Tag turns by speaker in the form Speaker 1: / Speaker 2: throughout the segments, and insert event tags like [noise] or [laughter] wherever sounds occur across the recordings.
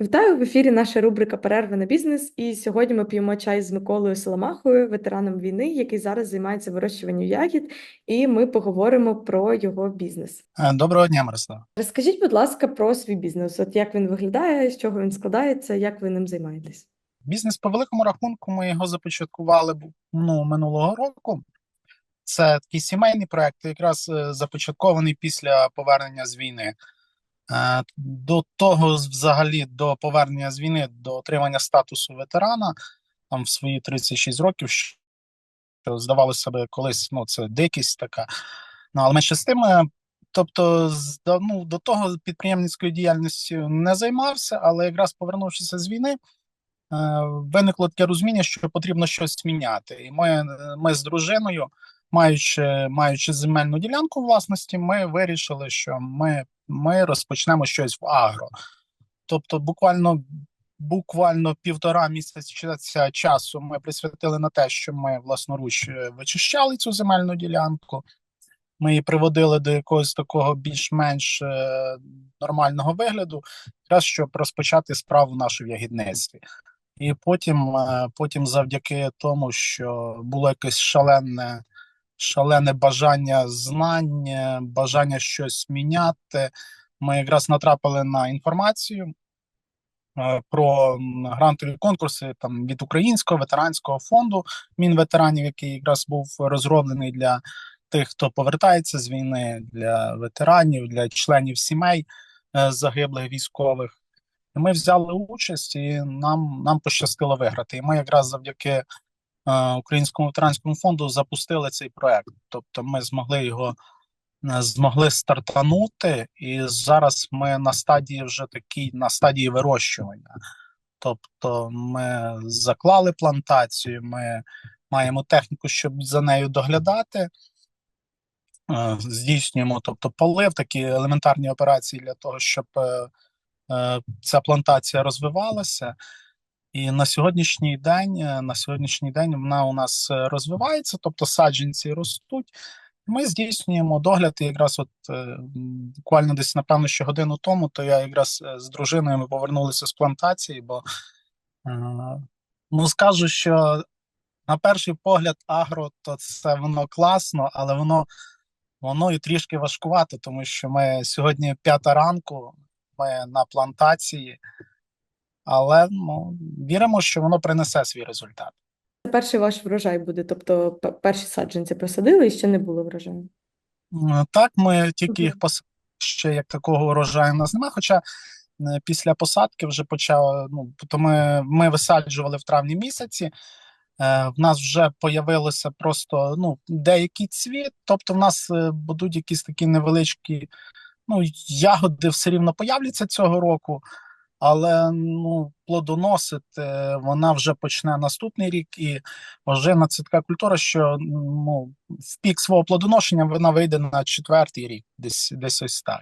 Speaker 1: Вітаю в ефірі. Наша рубрика Перерва на бізнес. І сьогодні ми п'ємо чай з Миколою Соломахою, ветераном війни, який зараз займається вирощуванням ягід, і ми поговоримо про його бізнес.
Speaker 2: Е, Доброго дня, Мирослав.
Speaker 1: Розкажіть, будь ласка, про свій бізнес. От як він виглядає, з чого він складається, як ви ним займаєтесь?
Speaker 2: Бізнес по великому рахунку ми його започаткували ну, минулого року. Це такий сімейний проект, якраз е, започаткований після повернення з війни. Е, До того, взагалі, до повернення з війни, до отримання статусу ветерана, там в свої 36 років, що здавалося себе колись, ну це дикість така. Ну, але менше з тим, е, тобто, ну, до того підприємницькою діяльністю не займався, але якраз повернувшися з війни, е, виникло таке розуміння, що потрібно щось міняти. І ми, ми з дружиною, маючи, маючи земельну ділянку власності, ми вирішили, що ми, ми розпочнемо щось в агро. Тобто, буквально, буквально півтора місяця часу ми присвятили на те, що ми власноруч е, вичищали цю земельну ділянку. Ми її приводили до якогось такого більш-менш е, нормального вигляду, якраз щоб розпочати справу нашу в ягідництві. І потім, е, потім, завдяки тому, що було якесь шалене, шалене бажання знань, е, бажання щось міняти, ми якраз натрапили на інформацію е, про грантові конкурси там від Українського ветеранського фонду Мінветеранів, який якраз був розроблений для тих, хто повертається з війни, для ветеранів, для членів сімей е, загиблих військових. Ми взяли участь, і нам, нам пощастило виграти. І ми якраз завдяки Українському ветеранському фонду запустили цей проект. Тобто, ми змогли його е, змогли стартанути, і зараз ми на стадії вже такій на стадії вирощування. Тобто, ми заклали плантацію, ми маємо техніку, щоб за нею доглядати. Е, Здійснюємо, тобто полив, такі елементарні операції для того, щоб е, е, ця плантація розвивалася. І на сьогоднішній день, е, на сьогоднішній день вона у нас е, розвивається, тобто саджанці ростуть. Ми здійснюємо догляд. І якраз от е, буквально десь напевно ще годину тому, то я якраз з дружиною ми повернулися з плантації, бо ну скажу, що на перший погляд агро, то це воно класно, але воно воно і трішки важкувато, тому що ми сьогодні п'ята ранку, ми на плантації, але ну, віримо, що воно принесе свій результат.
Speaker 1: Це перший ваш врожай буде, тобто перші саджанці посадили і ще не було врожаю.
Speaker 2: Так, ми тільки їх посадили, ще як такого урожаю у нас немає. Хоча е, після посадки вже почав. Ну, то ми, ми висаджували в травні місяці. Е, в нас вже появилося просто ну, деякий цвіт, тобто в нас е, будуть якісь такі невеличкі ну, ягоди все рівно появляться цього року, але ну, плодоносити вона вже почне наступний рік, і ожина це така культура, що ну, в пік свого плодоношення вона вийде на четвертий рік, десь, десь ось так.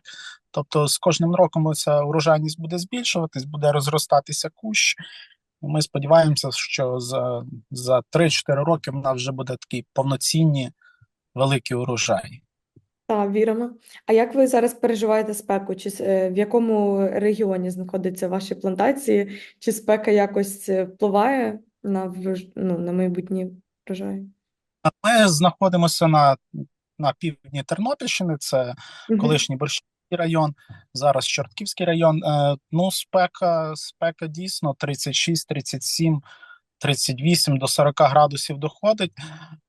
Speaker 2: Тобто з кожним роком ця урожайність буде збільшуватись, буде розростатися кущ. Ми сподіваємося, що за, за 3-4 роки в нас вже буде такий повноцінні великі урожаї.
Speaker 1: Так, віримо. А як ви зараз переживаєте спеку? Чи с- е, в якому регіоні знаходяться ваші плантації? Чи спека якось е, впливає на врож... ну, на майбутні врожаї?
Speaker 2: Ми знаходимося на, на півдні Тернопільщини, це
Speaker 1: Мгм.
Speaker 2: колишній Борщівський район, зараз Чортківський район. Е, ну, спека, спека дійсно 36, 37, 38 до 40 градусів доходить.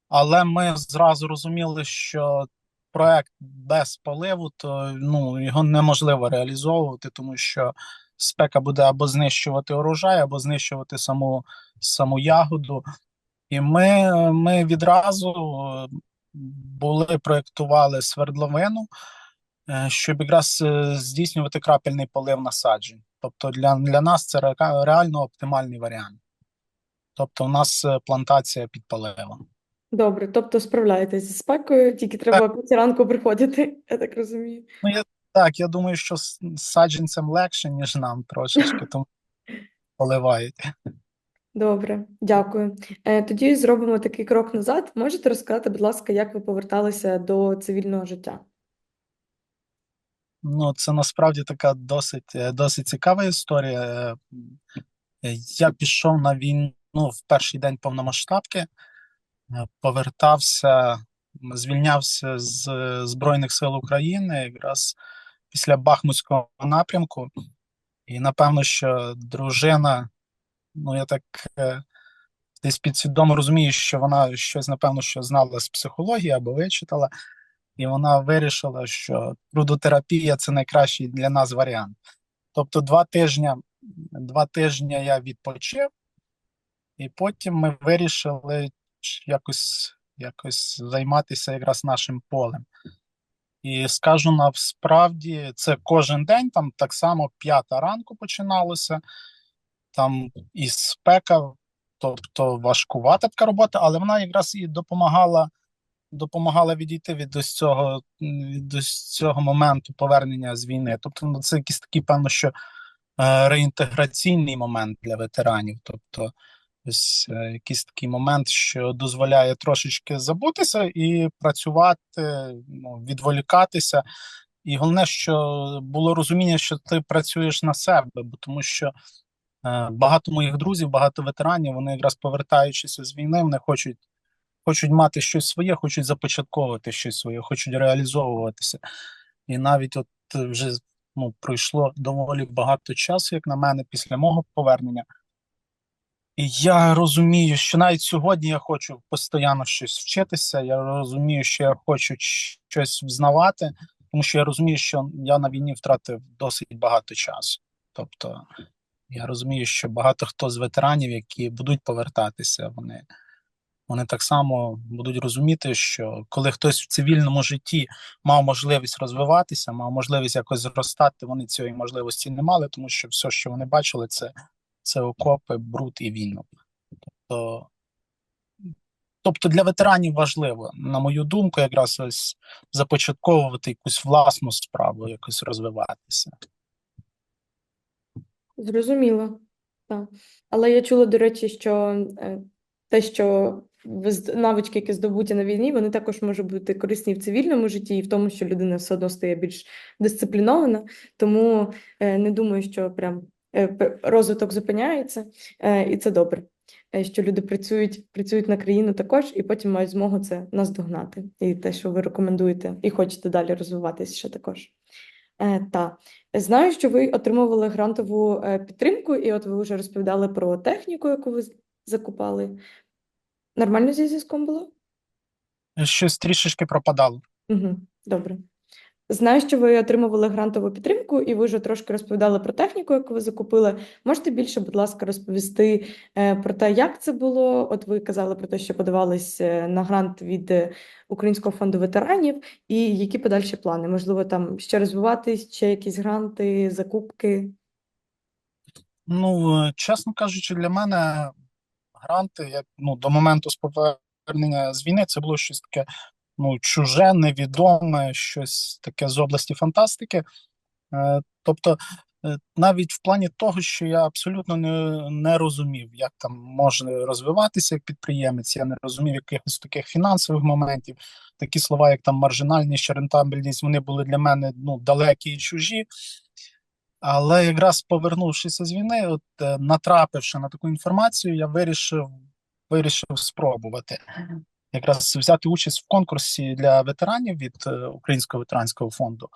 Speaker 2: Але ми зразу розуміли, що проект без поливу, то ну, його неможливо реалізовувати, тому що спека буде або знищувати урожай, або знищувати саму, саму ягоду. І ми, ми відразу е, були проєктували свердловину, е, щоб якраз е, здійснювати крапельний полив насаджень. Тобто для, для нас це реально оптимальний варіант. Тобто, у нас плантація під поливом.
Speaker 1: Добре, тобто справляєтесь зі спекою, тільки треба п'ятій ранку приходити, я так розумію.
Speaker 2: Ну, я, так, я думаю, що саджанцям легше, ніж нам трошечки, тому поливають.
Speaker 1: Добре, дякую. Е, Тоді зробимо такий крок назад. Можете розказати, будь ласка, як ви поверталися до цивільного життя?
Speaker 2: Ну, це насправді така досить, е, досить цікава історія. Е, Я пішов на війну в перший день повномасштабки, повертався, звільнявся з е, Збройних сил України якраз після Бахмутського напрямку. І напевно, що дружина, ну я так е, десь підсвідомо розумію, що вона щось, напевно, що знала з психології або вичитала, і вона вирішила, що трудотерапія це найкращий для нас варіант. Тобто, два тижні, два тижні я відпочив, і потім ми вирішили якось, якось займатися якраз нашим полем. І скажу насправді, це кожен день, там так само п'ята ранку починалося, там і спека, тобто важкувата така робота, але вона якраз і допомагала, допомагала відійти від ось цього, від ось цього моменту повернення з війни. Тобто, ну, це якийсь такий, певно, що е, реінтеграційний момент для ветеранів. Тобто, ось е, якийсь такий момент, що дозволяє трошечки забутися і працювати, ну, відволікатися. І головне, що було розуміння, що ти працюєш на себе, бо тому що е, багато моїх друзів, багато ветеранів, вони якраз повертаючись з війни, вони хочуть, хочуть мати щось своє, хочуть започатковувати щось своє, хочуть реалізовуватися. І навіть от вже ну, пройшло доволі багато часу, як на мене, після мого повернення. Я розумію, що навіть сьогодні я хочу постійно щось вчитися. Я розумію, що я хочу щось взнавати, тому що я розумію, що я на війні втратив досить багато часу. Тобто, я розумію, що багато хто з ветеранів, які будуть повертатися, вони, вони так само будуть розуміти, що коли хтось в цивільному житті мав можливість розвиватися, мав можливість якось зростати, вони цієї можливості не мали, тому що все, що вони бачили, це це окопи, бруд і війну. Тобто, тобто для ветеранів важливо, на мою думку, якраз ось започатковувати якусь власну справу, якось розвиватися.
Speaker 1: Зрозуміло. Так. Але я чула, до речі, що е, те, що ви навички, які здобуті на війні, вони також можуть бути корисні в цивільному житті і в тому, що людина все одно стає більш дисциплінована. Тому е, не думаю, що прям розвиток зупиняється, е, і це добре. е, Що люди працюють, працюють на країну також, і потім мають змогу це наздогнати. І те, що ви рекомендуєте, і хочете далі розвиватися ще також. Е, та. Знаю, що ви отримували грантову е, підтримку, і от ви вже розповідали про техніку, яку ви закупали. Нормально зі зв'язком було?
Speaker 2: Щось трішечки пропадало.
Speaker 1: Угу, добре. Знаю, що ви отримували грантову підтримку, і ви вже трошки розповідали про техніку, яку ви закупили. Можете більше, будь ласка, розповісти е, про те, як це було? От ви казали про те, що подавались е, на грант від е, Українського фонду ветеранів, і які подальші плани? Можливо, там ще розвиватись, ще якісь гранти, закупки?
Speaker 2: Ну, чесно кажучи, для мене гранти, як ну, до моменту з повернення з війни, це було щось таке ну, чуже, невідоме, щось таке з області фантастики. Е, Тобто, е, навіть в плані того, що я абсолютно не, не розумів, як там може розвиватися як підприємець, я не розумів якихось таких фінансових моментів. Такі слова, як там маржинальність рентабельність, вони були для мене ну, далекі і чужі. Але якраз повернувшись з війни, от е, натрапивши на таку інформацію, я вирішив, вирішив спробувати якраз взяти участь в конкурсі для ветеранів від е, Українського ветеранського фонду.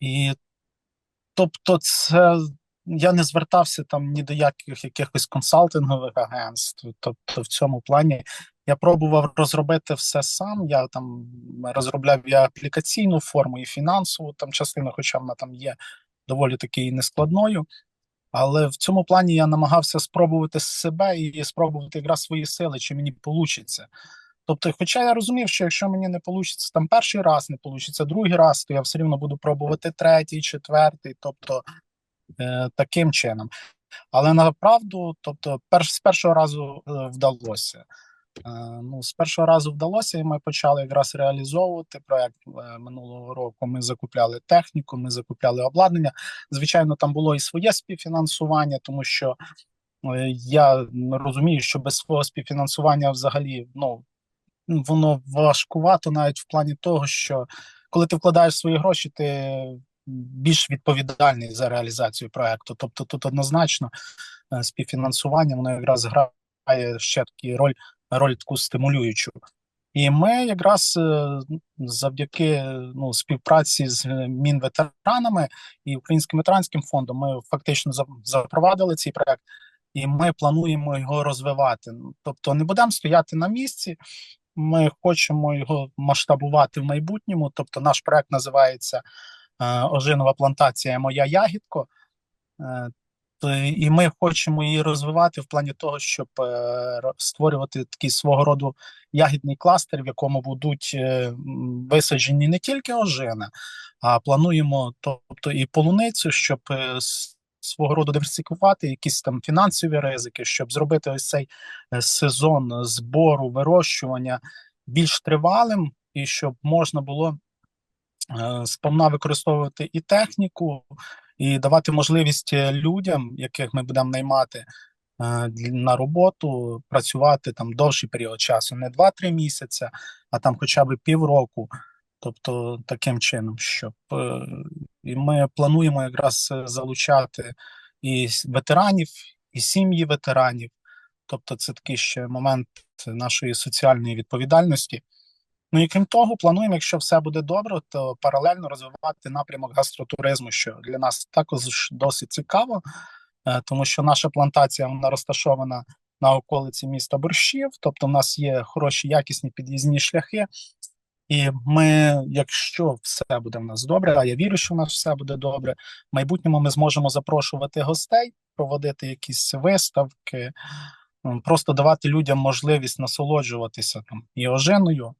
Speaker 2: І тобто, це я не звертався там ні до яких якихось консалтингових агентств. Тобто, в цьому плані я пробував розробити все сам. Я там розробляв і аплікаційну форму, і фінансову там частину, хоча вона там є доволі таки нескладною. Але в цьому плані я намагався спробувати себе і спробувати якраз свої сили, чи мені вийде. Тобто, хоча я розумів, що якщо мені не вийде там перший раз, не вийде другий раз, то я все рівно буду пробувати третій, четвертий, тобто е, таким чином. Але направду, тобто, перш, з першого разу е, вдалося. Е, ну, з першого разу вдалося, і ми почали якраз реалізовувати проект е, минулого року. Ми закупляли техніку, ми закупляли обладнання. Звичайно, там було і своє співфінансування, тому що е, я розумію, що без свого співфінансування взагалі ну, воно важкувато навіть в плані того, що коли ти вкладаєш свої гроші, ти більш відповідальний за реалізацію проекту. Тобто тут однозначно е, співфінансування воно якраз грає ще таку роль, роль таку стимулюючу. І ми якраз е, завдяки ну, співпраці з мінветеранами і Українським ветеранським фондом ми фактично запровадили цей проект, і ми плануємо його розвивати. Тобто не будемо стояти на місці. Ми хочемо його масштабувати в майбутньому. Тобто, наш проект називається е, Ожинова плантація Моя ягідко. Е, і ми хочемо її розвивати в плані того, щоб е, створювати такий свого роду ягідний кластер, в якому будуть висаджені не тільки ожини, а плануємо тобто і полуницю, щоб свого роду диверсифікувати якісь там фінансові ризики, щоб зробити ось цей е, сезон збору, вирощування більш тривалим, і щоб можна було е, сповна використовувати і техніку, і давати можливість е, людям, яких ми будемо наймати на роботу, працювати там довший період часу, не 2-3 місяці, а там хоча б півроку. Тобто таким чином, щоб і ми плануємо якраз е, залучати і ветеранів, і сім'ї ветеранів. Тобто, це такий ще момент нашої соціальної відповідальності. Ну і крім того, плануємо, якщо все буде добре, то паралельно розвивати напрямок гастротуризму, що для нас також досить цікаво, е, тому що наша плантація вона розташована на околиці міста Борщів, тобто в нас є хороші якісні під'їзні шляхи. І ми, якщо все буде в нас добре, а я вірю, що в нас все буде добре, в майбутньому ми зможемо запрошувати гостей, проводити якісь виставки, просто давати людям можливість насолоджуватися там і ожиною,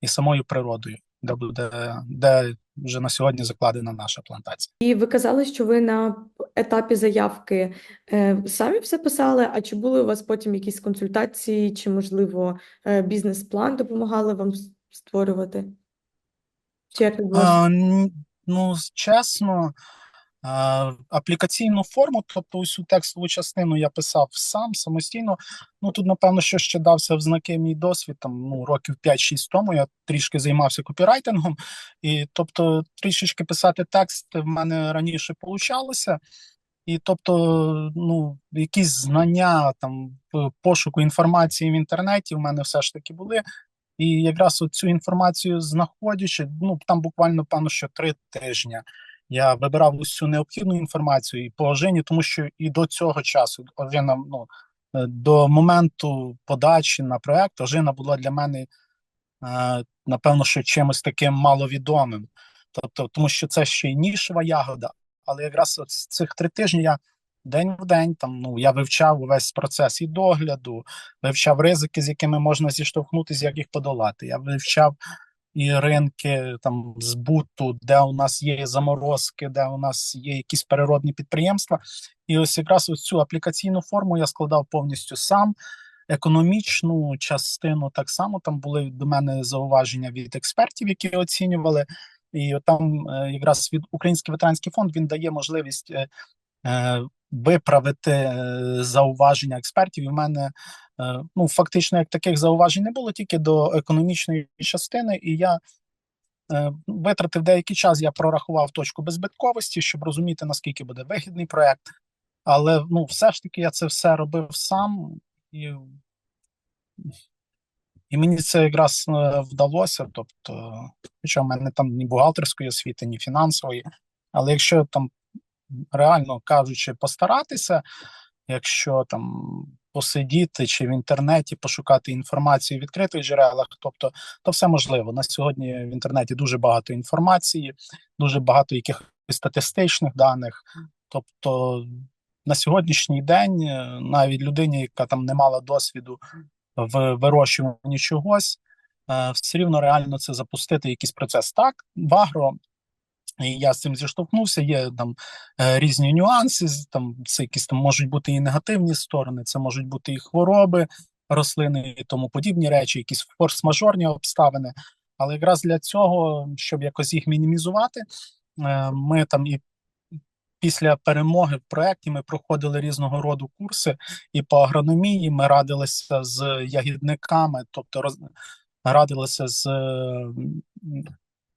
Speaker 2: і самою природою, де буде, де вже на сьогодні закладена наша плантація.
Speaker 1: І ви казали, що ви на етапі заявки е, самі все писали, а чи були у вас потім якісь консультації, чи, можливо, е, бізнес-план допомагали вам створювати? Чи як?
Speaker 2: А, ну, чесно, а, аплікаційну форму, тобто усю текстову частину я писав сам самостійно. Ну тут, напевно, що ще дався в знаки мій досвід. Там ну років 5-6 тому я трішки займався копірайтингом, і тобто трішечки писати текст в мене раніше получалося. І тобто, ну, якісь знання там пошуку інформації в інтернеті в мене все ж таки були. І якраз цю інформацію знаходячи, ну там буквально певно, що три тижні я вибирав усю необхідну інформацію і по ожині, тому що і до цього часу ожина, ну е, до моменту подачі на проект ожина була для мене е, напевно, що чимось таким маловідомим. Тобто, тому що це ще й нішева ягода, але якраз от з цих три тижні я день в день там ну я вивчав увесь процес і догляду, вивчав ризики, з якими можна зіштовхнутися, як їх подолати. Я вивчав і ринки там збуту, де у нас є заморозки, де у нас є якісь переробні підприємства. І ось якраз ось цю аплікаційну форму я складав повністю сам. Економічну частину так само там були до мене зауваження від експертів, які оцінювали. І там е, якраз від Український ветеранський фонд він дає можливість е, виправити е, зауваження експертів. І в мене е, ну фактично як таких зауважень не було тільки до економічної частини, і я е, витратив деякий час. Я прорахував точку беззбитковості, щоб розуміти наскільки буде вигідний проект. Але ну, все ж таки я це все робив сам, і, і мені це якраз е, вдалося. Тобто, хоча в мене там ні бухгалтерської освіти, ні фінансової. Але якщо там реально кажучи, постаратися, якщо там посидіти чи в інтернеті пошукати інформацію в відкритих джерелах, тобто то все можливо. На сьогодні в інтернеті дуже багато інформації, дуже багато якихось статистичних даних. Тобто на сьогоднішній день е, навіть людині, яка там не мала досвіду в вирощуванні чогось, е, все рівно реально це запустити якийсь процес. Так, в агро і я з цим зіштовхнувся. Є там е, різні нюанси. Там це якісь там можуть бути і негативні сторони, це можуть бути і хвороби рослини, і тому подібні речі, якісь форс-мажорні обставини. Але якраз для цього, щоб якось їх мінімізувати, е, ми там і після перемоги в проєкті ми проходили різного роду курси і по агрономії. Ми радилися з ягідниками, тобто роз... радилися з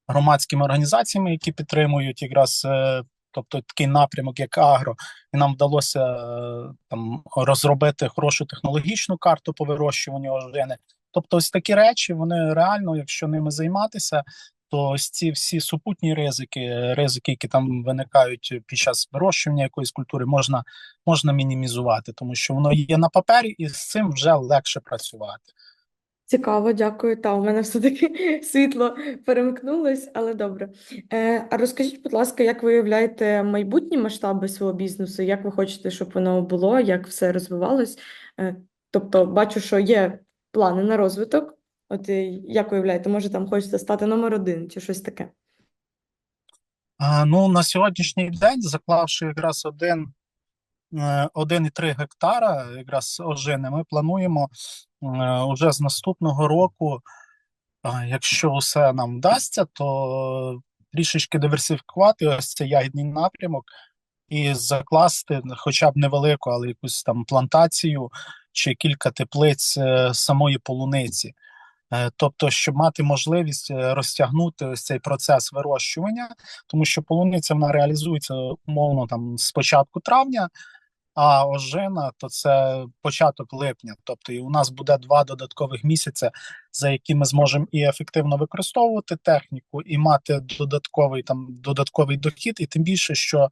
Speaker 2: громадськими організаціями, які підтримують якраз е, тобто такий напрямок, як агро, і нам вдалося е, там розробити хорошу технологічну карту по вирощуванню ожини. Тобто, ось такі речі, вони реально, якщо ними займатися, то ось ці всі супутні ризики, ризики, які там виникають під час вирощування якоїсь культури, можна, можна мінімізувати, тому що воно є на папері, і з цим вже легше працювати.
Speaker 1: Цікаво, дякую. Та у мене все-таки [laughs] світло перемкнулось, але добре. Е, а розкажіть, будь ласка, як ви уявляєте майбутні масштаби свого бізнесу? Як ви хочете, щоб воно було, як все розвивалось? Е, тобто, бачу, що є плани на розвиток. От е, як уявляєте, може там хочете стати номер один чи щось таке?
Speaker 2: А, ну, на сьогоднішній день, заклавши якраз один, 1,3 гектара якраз ожини, ми плануємо е, уже з наступного року, якщо все нам вдасться, то трішечки диверсифікувати ось цей ягідний напрямок і закласти хоча б невелику, але якусь там плантацію чи кілька теплиць е, самої полуниці. Е, Тобто, щоб мати можливість е, розтягнути ось цей процес вирощування, тому що полуниця вона реалізується умовно там з початку травня, а ожина то це початок липня. Тобто, і у нас буде два додаткових місяці, за які ми зможемо і ефективно використовувати техніку, і мати додатковий там додатковий дохід, і тим більше, що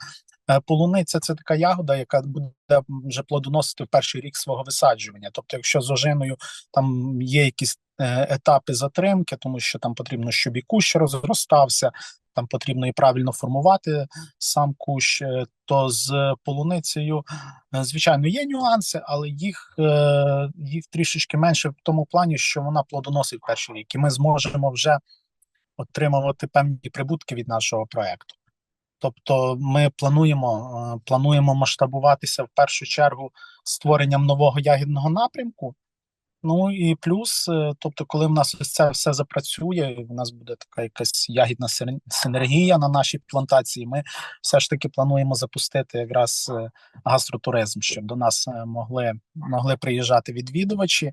Speaker 2: е, полуниця це така ягода, яка буде вже плодоносити в перший рік свого висаджування. Тобто, якщо з ожиною там є якісь е, етапи затримки, тому що там потрібно, щоб і кущ розростався, там потрібно і правильно формувати сам кущ, е, то з полуницею, е, звичайно, є нюанси, але їх, е, їх трішечки менше в тому плані, що вона плодоносить перший рік, і ми зможемо вже отримувати певні прибутки від нашого проекту. Тобто, ми плануємо, плануємо масштабуватися в першу чергу створенням нового ягідного напрямку. Ну і плюс, е, тобто, коли в нас це все запрацює, у нас буде така якась ягідна синергія на нашій плантації. Ми все ж таки плануємо запустити якраз е, гастротуризм, щоб до нас е, могли, могли приїжджати відвідувачі,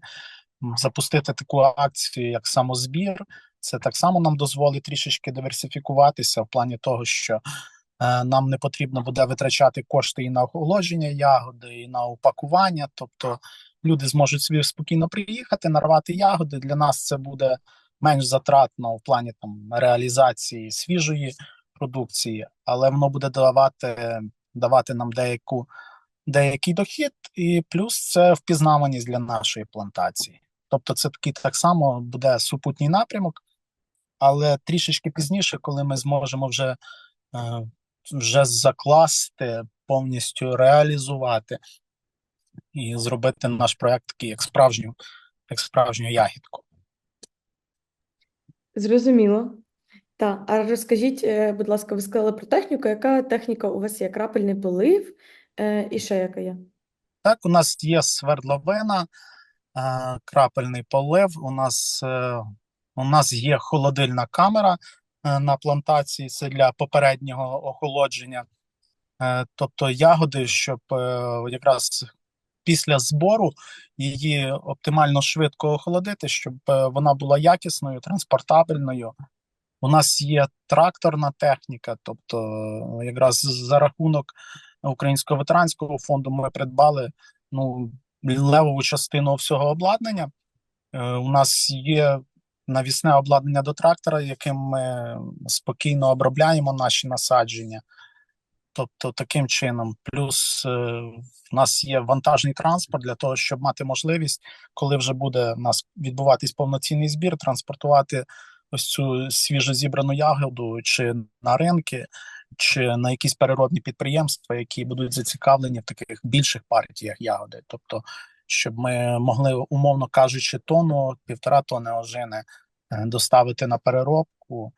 Speaker 2: запустити таку акцію, як самозбір. Це так само нам дозволить трішечки диверсифікуватися в плані того, що нам не потрібно буде витрачати кошти і на охолодження ягоди, і на упакування. Тобто люди зможуть собі спокійно приїхати, нарвати ягоди. Для нас це буде менш затратно в плані там реалізації свіжої продукції, але воно буде давати, давати нам деяку, деякий дохід, і плюс це впізнаваність для нашої плантації. Тобто, це такий так само буде супутній напрямок, але трішечки пізніше, коли ми зможемо вже, е, вже закласти, повністю реалізувати і зробити наш проект такий як справжню, як справжню ягідку.
Speaker 1: Зрозуміло. Так, а розкажіть, е, будь ласка, ви сказали про техніку. Яка техніка у вас є? Крапельний полив е, і ще яка є?
Speaker 2: Так, у нас є свердловина, е, крапельний полив. У нас, у нас є холодильна камера на плантації. Це для попереднього охолодження. Тобто ягоди, щоб якраз після збору її оптимально швидко охолодити, щоб е, вона була якісною, транспортабельною. У нас є тракторна техніка, тобто е, якраз за рахунок Українського ветеранського фонду ми придбали ну, левову частину всього обладнання. Е, У нас є навісне обладнання до трактора, яким ми спокійно обробляємо наші насадження. Тобто, таким чином, плюс е, в нас є вантажний транспорт для того, щоб мати можливість, коли вже буде у нас відбуватись повноцінний збір, транспортувати ось цю свіжо зібрану ягоду чи на ринки, чи на якісь переробні підприємства, які будуть зацікавлені в таких більших партіях ягоди. Тобто, щоб ми могли, умовно кажучи, тонну, півтора тони ожини е, доставити на переробку,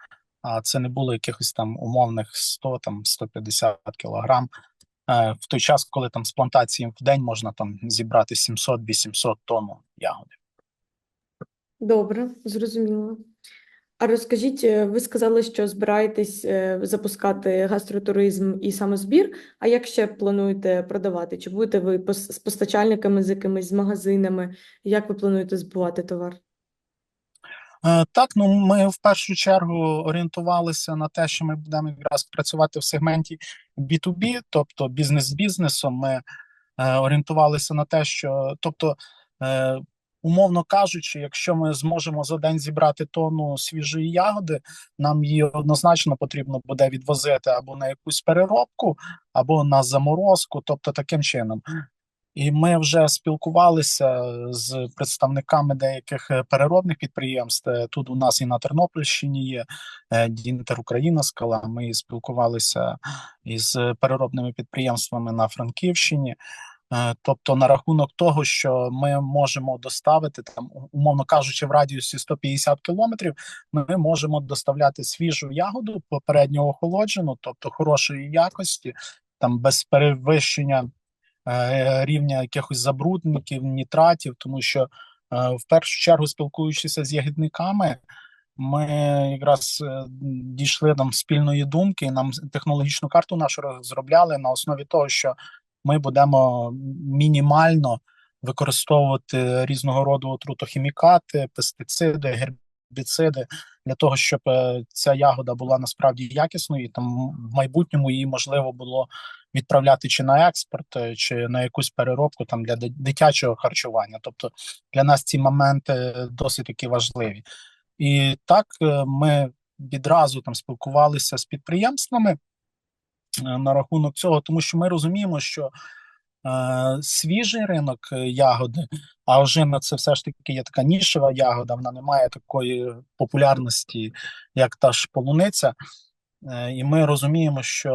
Speaker 2: а це не було якихось там умовних 100 там 150 кілограм. Е, В той час, коли там з плантації в день можна там зібрати 700-800 тонн ягоди.
Speaker 1: Добре, зрозуміло. А розкажіть, е, ви сказали, що збираєтесь е, запускати гастротуризм і самозбір. А як ще плануєте продавати? Чи будете ви з постачальниками, з якимись з магазинами? Як ви плануєте збувати товар?
Speaker 2: Е, Так, ну ми в першу чергу орієнтувалися на те, що ми будемо якраз працювати в сегменті B2B, тобто бізнес з бізнесом. Ми е, орієнтувалися на те, що тобто, е, умовно кажучи, якщо ми зможемо за день зібрати тонну свіжої ягоди, нам її однозначно потрібно буде відвозити або на якусь переробку, або на заморозку, тобто таким чином. І ми вже спілкувалися з представниками деяких е, переробних підприємств. Е, Тут у нас і на Тернопільщині є е, Дінтер Україна скала. Ми спілкувалися із переробними підприємствами на Франківщині. Тобто, на рахунок того, що ми можемо доставити там, умовно кажучи, в радіусі 150 кілометрів, ми можемо доставляти свіжу ягоду попередньо охолоджену, тобто хорошої якості, там без перевищення рівня якихось забрудників, нітратів, тому що е, в першу чергу, спілкуючися з ягідниками, ми якраз е, дійшли там спільної думки. Нам технологічну карту нашу розробляли на основі того, що ми будемо мінімально використовувати різного роду отрутохімікати, пестициди, гербіциди для того, щоб е, ця ягода була насправді якісною, і там в майбутньому її можливо було відправляти чи на експорт, е, чи на якусь переробку там для дитячого харчування. Тобто для нас ці моменти досить таки важливі. І так е, ми відразу там спілкувалися з підприємствами е, на рахунок цього, тому що ми розуміємо, що е, свіжий ринок е, ягоди, а ожина це все ж таки є така нішева ягода, вона не має такої популярності, як та ж полуниця. Е, І ми розуміємо, що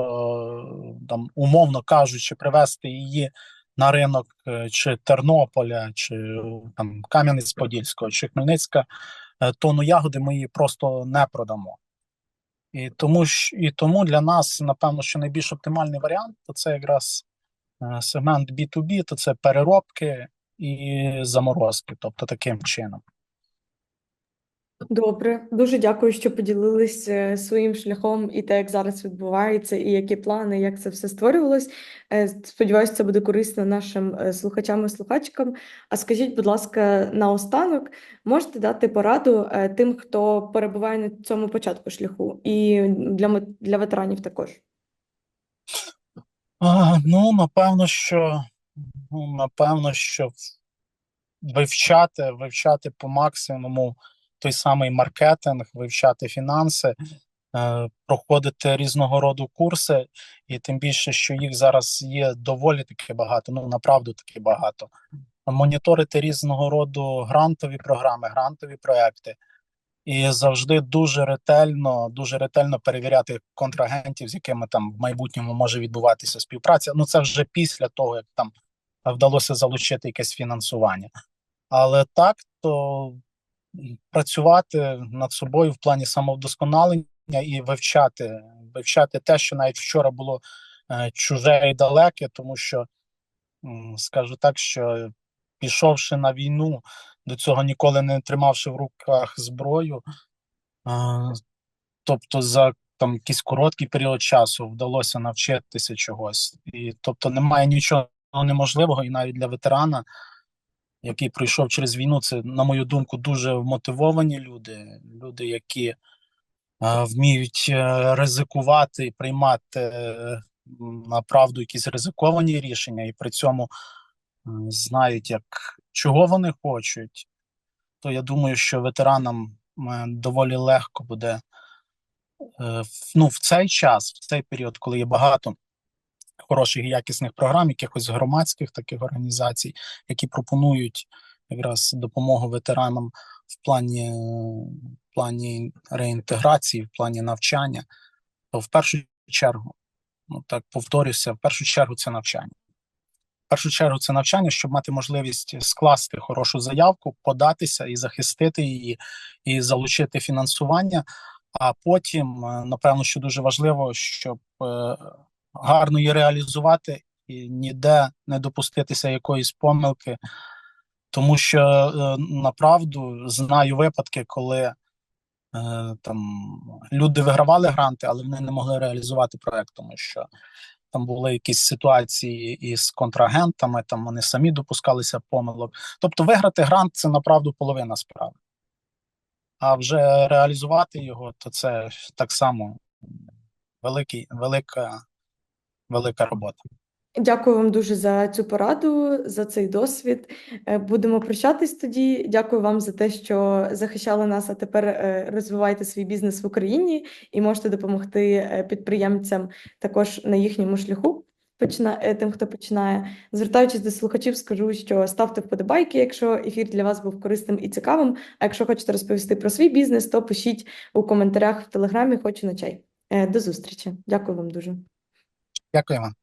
Speaker 2: там, умовно кажучи, привезти її на ринок е, чи Тернополя, чи е, там Кам'янець-Подільського, чи Хмельницька, тонну ягоди ми її просто не продамо. І тому, і тому для нас, напевно, що найбільш оптимальний варіант то це якраз сегмент B2B, то це переробки і заморозки, тобто таким чином.
Speaker 1: Добре, дуже дякую, що поділились е, своїм шляхом і те, як зараз відбувається, і які плани, як це все створювалось. Е, Сподіваюся, це буде корисно нашим е, слухачам і слухачкам. А скажіть, будь ласка, наостанок, можете дати пораду тим, хто перебуває на цьому початку шляху, і для, для ветеранів також.
Speaker 2: А, ну, напевно, що ну, напевно, що вивчати, вивчати по максимуму той самий маркетинг, вивчати фінанси, е, проходити різного роду курси, і тим більше, що їх зараз є доволі таки багато, ну направду таки багато. Моніторити різного роду грантові програми, грантові проекти. І завжди дуже ретельно, дуже ретельно перевіряти контрагентів, з якими там в майбутньому може відбуватися співпраця. Ну це вже після того, як там вдалося залучити якесь фінансування. Але так то працювати над собою в плані самовдосконалення і вивчати, вивчати те, що навіть вчора було е, чуже і далеке, тому що скажу так, що пішовши на війну, до цього ніколи не тримавши в руках зброю, тобто за там якийсь короткий період часу вдалося навчитися чогось. І тобто немає нічого неможливого, і навіть для ветерана, який пройшов через війну, це, на мою думку, дуже вмотивовані люди, люди, які е, вміють е, ризикувати і приймати е, м, направду якісь ризиковані рішення, і при цьому знають, як чого вони хочуть, то я думаю, що ветеранам доволі легко буде ну, в цей час, в цей період, коли є багато хороших і якісних програм, якихось громадських таких організацій, які пропонують якраз допомогу ветеранам в плані, в плані реінтеграції, в плані навчання, то в першу чергу, ну так повторюся, в першу чергу це навчання. В першу чергу це навчання, щоб мати можливість скласти хорошу заявку, податися і захистити її, і залучити фінансування. А потім, е, напевно, що дуже важливо, щоб е, гарно її реалізувати і ніде не допуститися якоїсь помилки, тому що е, направду знаю випадки, коли е, там люди вигравали гранти, але вони не могли реалізувати проект, тому що там були якісь ситуації із контрагентами, там вони самі допускалися помилок. Тобто, виграти грант це направду половина справи. А вже реалізувати його, то це так само великий, велика, велика робота.
Speaker 1: Дякую вам дуже за цю пораду, за цей досвід. Е, Будемо прощатись тоді. Дякую вам за те, що захищали нас, а тепер е, розвиваєте свій бізнес в Україні і можете допомогти е, підприємцям також на їхньому шляху. Почина... Тим, хто починає. Звертаючись до слухачів, скажу, що ставте вподобайки, якщо ефір для вас був корисним і цікавим. А якщо хочете розповісти про свій бізнес, то пишіть у коментарях в телеграмі Хочу на чай. До зустрічі. Дякую вам дуже.
Speaker 2: Ďakujem vám.